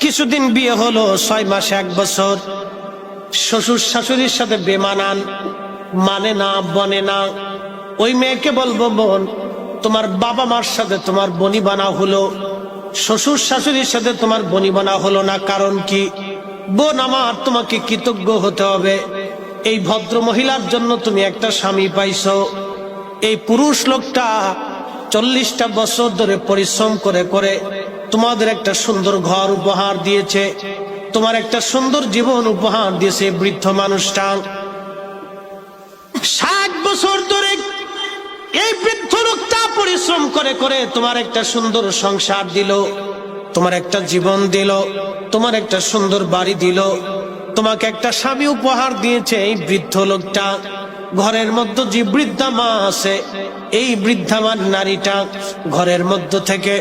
কিছুদিন বিয়ে হলো, ছয় মাস, এক বছর। শ্বশুর শাশুড়ির সাথে বেমানান মানে না, বনে না। ওই মেয়েকে বলব, বোন, তোমার বাবা মার সাথে তোমার বনি বানা হলো। শ্বশুর শাশুড়ির সাথে তোমার বনি বানা হলো না, কারণ কি? বোন আমার, তোমাকে কৃতজ্ঞ হতে হবে। এই ভদ্র মহিলার জন্য তুমি একটা স্বামী পাইছো। এই পুরুষ লোকটা চল্লিশটা বছর ধরে পরিশ্রম করে করে তোমাদের একটা সুন্দর ঘর উপহার দিয়েছে। তোমার একটা সুন্দর জীবন উপহার দিয়েছে বৃদ্ধ মানুষটা। ষাট বছর ধরে এই বৃদ্ধ লোকটা পরিশ্রম করে করে তোমার একটা সুন্দর সংসার দিল, তোমার একটা জীবন দিল, তোমার একটা সুন্দর বাড়ি দিল। তোমাকে একটা স্বামী উপহার দিয়েছে এই বৃদ্ধ লোকটা। ঘরের মধ্যে যে বৃদ্ধা মা আছে, এই বৃদ্ধা মার নারীটা ঘরের মধ্য থেকে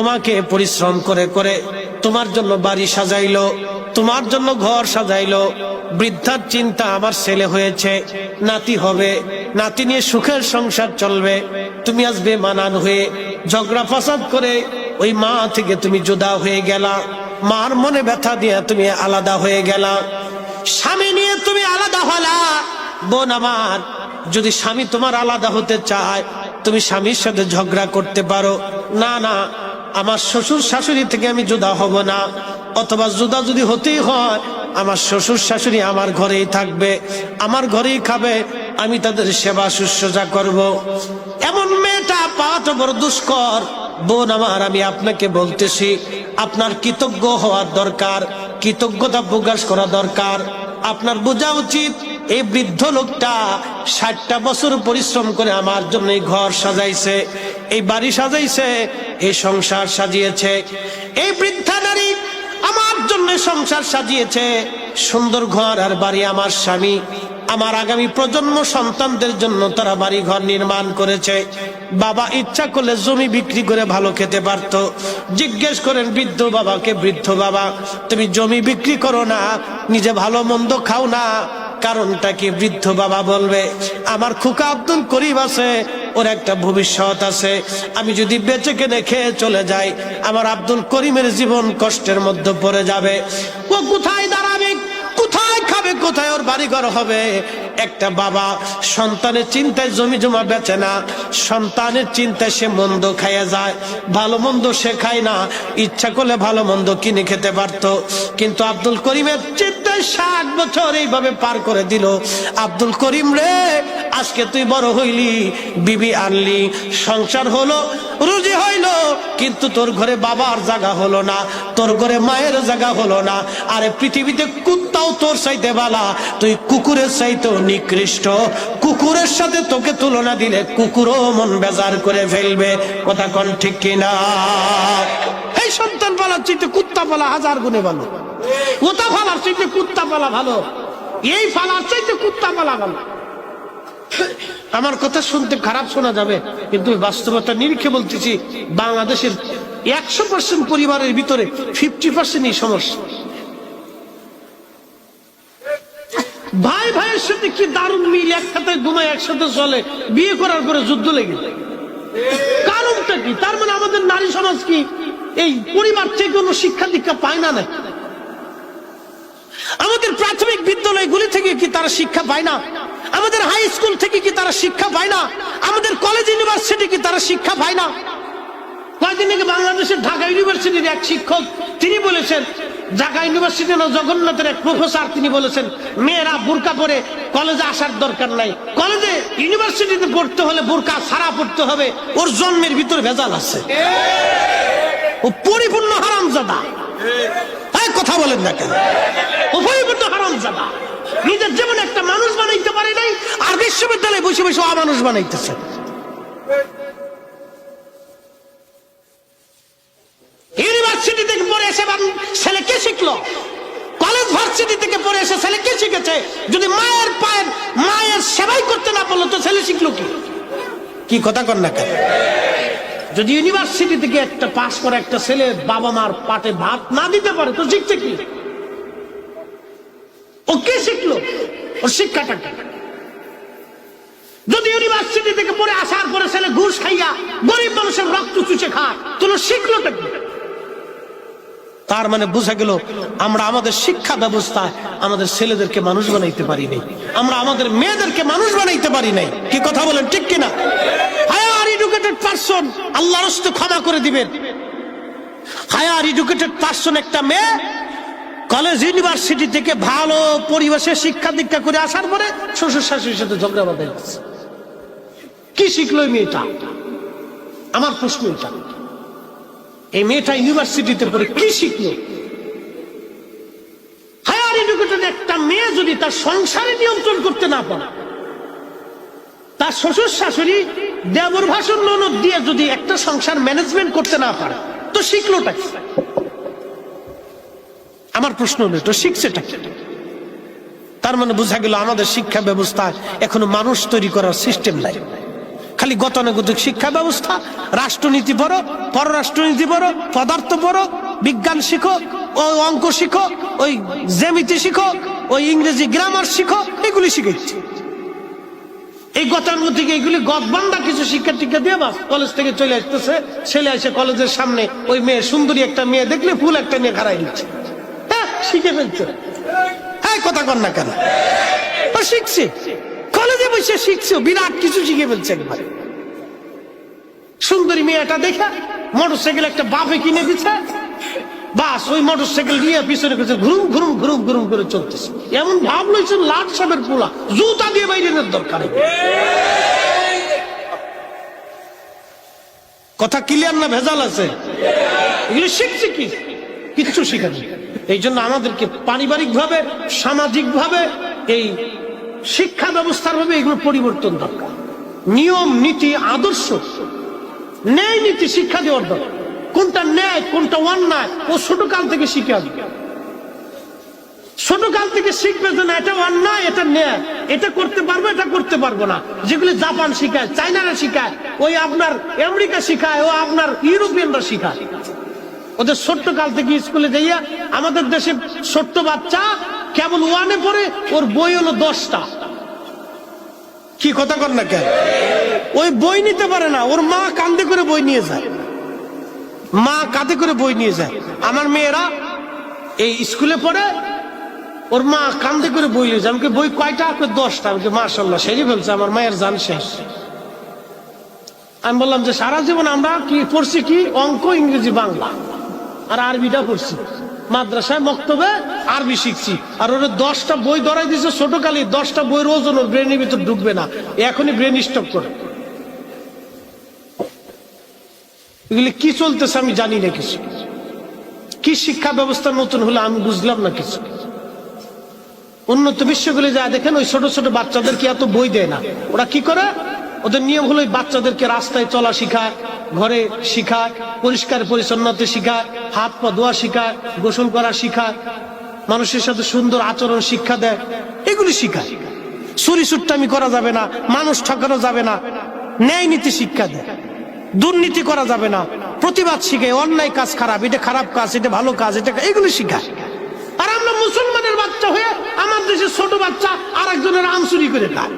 তোমাকে পরিশ্রম করে করে তোমার জন্য বাড়ি সাজাইলো, তোমার জন্য ঘর সাজাইলো। বৃদ্ধার চিন্তা, আমার ছেলে হয়েছে, নাতি হবে, নাতি নিয়ে সুখের সংসার চলবে। তুমি আসবে মানান হয়ে ঝগড়া ফাসাদ করে ওই মা থেকে তুমি জুদা হয়ে গেলা। মার মনে ব্যথা দিয়ে তুমি আলাদা হয়ে গেলা। স্বামী নিয়ে তুমি আলাদা হলা। বোন আমার, যদি স্বামী তোমার আলাদা হতে চায়, তুমি স্বামীর সাথে ঝগড়া করতে পারো। না না আমার শ্বশুর শাশুড়ি থেকে আমি জুদা হব না। অথবা জুদা যদি হতেই হয়, আমার শ্বশুর শাশুড়ি আমার ঘরেই থাকবে, আমার ঘরেই খাবে, আমি তাদের সেবা শুশ্রূষা করব। এমন মেয়েটা তো বড় দুষ্কর। বোন আমার, আমি আপনাকে বলতেছি, আপনার কৃতজ্ঞ হওয়ার দরকার, কৃতজ্ঞতা প্রকাশ করা দরকার। আপনার বোঝা উচিত, এই বৃদ্ধ লোকটা ষাটটা বছর পরিশ্রম করে আমার জন্য এই ঘর সাজাইছে, এই বাড়ি সাজাইছে এই সংসার সাজিয়েছে। এই বৃদ্ধা নারী আমার জন্য সংসার সাজিয়েছে। সুন্দর ঘর আর বাড়ি আমার স্বামী। আমার আগামী প্রজন্ম সন্তানদের জন্য তারা বাড়ি ঘর নির্মাণ করেছে। বাবা ইচ্ছা করলে জমি বিক্রি করে ভালো খেতে পারত। জিজ্ঞেস করেন, বৃদ্ধ বাবাকে বৃদ্ধ বাবা? তুমি জমি বিক্রি করো না, নিজে ভালো মন্দ খাও না। কারণটা কি? বৃদ্ধ বাবা বলবে, আমার খুকা আব্দুল করিম আছে। ওর একটা ভবিষ্যৎ আছে। আমি যদি বেঁচে কেনে খেয়ে চলে যাই, আমার আব্দুল করিমের জীবন কষ্টের মধ্যে পড়ে যাবে। ও কোথায় দাঁড়াবে? কোথায় খাবে? কোথায় ওর বাড়িঘর হবে? একটা বাবা সন্তানের চিন্তায় জমি জমা বেচে না। সন্তানের চিন্তায় সে মন্দ খাইয়ে যায়। ভালো মন্দ সে খায় না। ইচ্ছা করলে ভালো মন্দ কিনে খেতে পারত। কিন্তু আব্দুল করিমের চিন্তায় ষাট বছর এইভাবে পার করে দিল। আব্দুল করিম রে, আজকে তুই বড় হইলি, বিবি আনলি, সংসার হলো, রুজি হইল, কিন্তু তোর ঘরে বাবার জায়গা হলো না, তোর ঘরে মায়ের জায়গা হলো না। আরে পৃথিবীতে কুত্তাও তোর বালা, তুই কুকুরের নিকৃষ্ট। কুকুরের সাথে তোকে তুলনা দিলে কুকুরও মন বেজার করে ফেলবে, কথা কন ঠিক কিনা? এই সন্তান পালার কুত্তা পালা হাজার গুণে ভালো ওটা ফালার চাইতে কুত্তা পালা ভালো। এই ফালার চাইতে কুত্তা পালা ভালো। আমার কথা শুনতে খারাপ শোনা যাবে, কিন্তু বাস্তবতা নিরিখে বলতেছি, বাংলাদেশের একশো পার্সেন্ট পরিবারের ভিতরে ফিফটি পার্সেন্ট এই সমস্যা। ভাই ভাইয়ের সাথে কি দারুণ মিল? একসাথে ঘুমায়, একসাথে চলে। বিয়ে করার পরে যুদ্ধ লেগে। কারণটা কি? তার মানে আমাদের নারী সমাজ কি? এই পরিবার থেকে কোনো শিক্ষা দীক্ষা পায় না নাকি আমাদের বিদ্যালয়গুলি থেকে কি তারা শিক্ষা পায় না? আমাদের হাই স্কুল থেকে কি তারা শিক্ষা পায় না? আমাদের কলেজ ইউনিভার্সিটি কি তারা শিক্ষা পায় না? কয়েকদিন আগে বাংলাদেশের ঢাকা ইউনিভার্সিটির এক শিক্ষক, তিনি বলেছেন, ঢাকা ইউনিভার্সিটি জগন্নাথের এক প্রফেসর, তিনি বলেছেন, মেয়েরা বোরকা পরে কলেজে আসার দরকার নাই। কলেজে ইউনিভার্সিটিতে পড়তে হলে বোরকা সারা পড়তে হবে। ওর জন্মের ভিতর ভেজাল আছে। ও পরিপূর্ণ হারামজাদা। এই কথা বলেন না কেন? ও পরিপূর্ণ হারামজাদা নিজের যেমন একটা মানুষ বানাইতে পারে নাই আর বিশ্ববিদ্যালয়ে বসে বসে অমানুষ বানাইতেছে। ইউনিভার্সিটি থেকে পড়ে এসে ছেলে কে শিখলো? কলেজ ভার্সিটি থেকে পড়ে এসে ছেলে কে শিখেছে? যদি মায়ের পায়ের, মায়ের সেবাই করতে না তো ছেলে শিখলো কি? কি কথা কর না যদি ইউনিভার্সিটি থেকে একটা পাস করা একটা ছেলে বাবা মার পাটে ভাত না দিতে পারে, তো শিখছে কি? ও কে শিখলো? ওর শিক্ষাটা ইউনিভার্সিটি থেকে পড়ে আসার পরে ছেলে ঘুষ খাইয়া গরিব মানুষের রক্ত চুষে খায়। তাহলে শিখলোটা কি তার মানে বোঝা গেল, আমরা আমাদের শিক্ষা ব্যবস্থায় আমাদের ছেলেদেরকে মানুষ বানাইতে পারি নাই। আমরা আমাদের মেয়েদেরকে মানুষ বানাইতে পারি নাই। কি কথা বলেন, ঠিক কিনা? হায়ার এডুকেটেড পারসন আল্লাহ রস্তে ক্ষমা করে দিবেন। হায়ার এডুকেটেড পারসন একটা মেয়ে কলেজ ইউনিভার্সিটি থেকে ভালো পরিবেশে শিক্ষা দীক্ষা করে আসার পরে শ্বশুর শাশুড়ির সাথে ঝগড়া বাঁধা যাচ্ছে কি শিখলো মেয়েটা? আমার প্রশ্ন এটা। এই মেয়েটা ইউনিভার্সিটিতে পড়ে কি শিখলো? হায়ার এডুকেটেড একটা মেয়ে যদি তার সংসারে নিয়ন্ত্রণ করতে না পারে, তার শ্বশুর শাশুড়ি দেবর ভাষণ ননদ দিয়ে যদি একটা সংসার ম্যানেজমেন্ট করতে না পারে, তো শিখলোটা আমার প্রশ্ন হলো, তো শিখছেটা তার মানে বোঝা গেল আমাদের শিক্ষা ব্যবস্থা এখনও মানুষ তৈরি করার সিস্টেম নাই। খালি গতানুগতিক শিক্ষা ব্যবস্থা, রাষ্ট্রনীতি পড়ো পররাষ্ট্রনীতি পড়ো পদার্থ পড়ো বিজ্ঞান শিখো ওই অঙ্ক শিখো, ওই জ্যামিতি শিখো, ওই ইংরেজি গ্রামার শিখো, এগুলি শিখেছি এই গতানুগতিক এইগুলি গদবান্ধা কিছু শিক্ষা টিক্ষা দিয়ে বাস কলেজ থেকে চলে আসতেছে, ছেলে এসে কলেজের সামনে ওই মেয়ে, সুন্দরী একটা মেয়ে দেখলে ফুল একটা মেয়ে খারাই দিচ্ছে। হ্যাঁ শিখে ফেলছে। হ্যাঁ কথা কর না কেন? শিখছে। বসে শিখছে, বিরাট কিছু শিখে ফেলছে একবারে। সুন্দরী মেয়েটা দেখে মোটরসাইকেল একটা বাপে কিনে দিচ্ছে বাস ওই মোটরসাইকেল নিয়ে পিছনে পিছনে ঘুরুম ঘুরুম ঘুরুম ঘুরুম করে চলতেছে। এমন ভাব লইছে লাট সাবের পোলা, জুতা দিয়ে বাইরে দরকার কথা ক্লিয়ার না ভেজাল আছে? এগুলো শিখছে কি? কিচ্ছু শিখানি এই জন্য আমাদেরকে পারিবারিক ভাবে সামাজিক ভাবে এই শিক্ষা ব্যবস্থার ভাবে এগুলো পরিবর্তন দরকার। নিয়ম, নীতি, আদর্শ। ন্যায়, নীতি শিক্ষা দেওয়ার দরকার। কোনটা ন্যায়, কোনটা অন্যায়, ও ছোট কাল থেকে শিখে আসবে। ছোট কাল থেকে শিখবে যে না, এটা অন্যায়, এটা ন্যায়। এটা করতে পারব, এটা করতে পারব না। যেগুলি জাপান শিখায় চাইনারা শিখায়, ওই আপনার আমেরিকা শিখায়, ও আপনার ইউরোপিয়ানরা শিখায়। ওদের ছোট্ট কাল থেকে স্কুলে যাইয়া আমাদের দেশে ছোট্ট বাচ্চা কেবল ওয়ানে পড়ে ওর বই হলো দশটা। কি কথা কর না কেন? ওই বই নিতে পারে না ওর মা কান্দে করে বই নিয়ে যায়। মা কাঁধে করে বই নিয়ে যায়। আমার মেয়েরা এই স্কুলে পড়ে ওর মা কান্দে করে বই নিয়ে যায়। আমাকে বই কয়টা? দশটা। আমাকে মার্শাল্লাহ সেরে ফেলছে আমার মায়ের জান শেষ। আমি বললাম যে সারা জীবন আমরা কি পড়ছি কি? অঙ্ক ইংরেজি বাংলা। আর আরবিটা পড়ছি। মাদ্রাসায় মক্তবে আরবি শিখছি। আর ওরা দশটা বই ধরাই দিছে ছোট কালে দশটা বই ওজন ওর ব্রেনের ভিতর ঢুকবে না। এখনই ব্রেন স্টপ করে। এগুলি কি চলতেছে আমি জানি না কিছু। কি শিক্ষা ব্যবস্থা নতুন হলে আমি বুঝলাম না কিছু। উন্নত বিশ্বগুলি যা দেখেন, ওই ছোট ছোট বাচ্চাদেরকে এত বই দেয় না। ওরা কি করে? ওদের নিয়ম হলো বাচ্চাদেরকে রাস্তায় চলা শিখায়। ঘরে শিখায় পরিষ্কার, পরিচ্ছন্নতা শিখায় হাত পা ধোয়া শিখায় গোসল করা শিখায় মানুষের সাথে সুন্দর আচরণ শিক্ষা দেয়, এগুলি শিখায়। চুরি সুট্টামি করা যাবে না, মানুষ ঠকানো যাবে না, ন্যায় নীতি শিক্ষা দেয়। দুর্নীতি করা যাবে না, প্রতিবাদ শিখে, অন্যায় কাজ খারাপ, এটা খারাপ কাজ, এটা ভালো কাজ, এটা এগুলি শিখায়। আর আমরা মুসলমানের বাচ্চা হয়ে, আমার দেশের ছোট বাচ্চা আর একজনের আম চুরি করে খায়।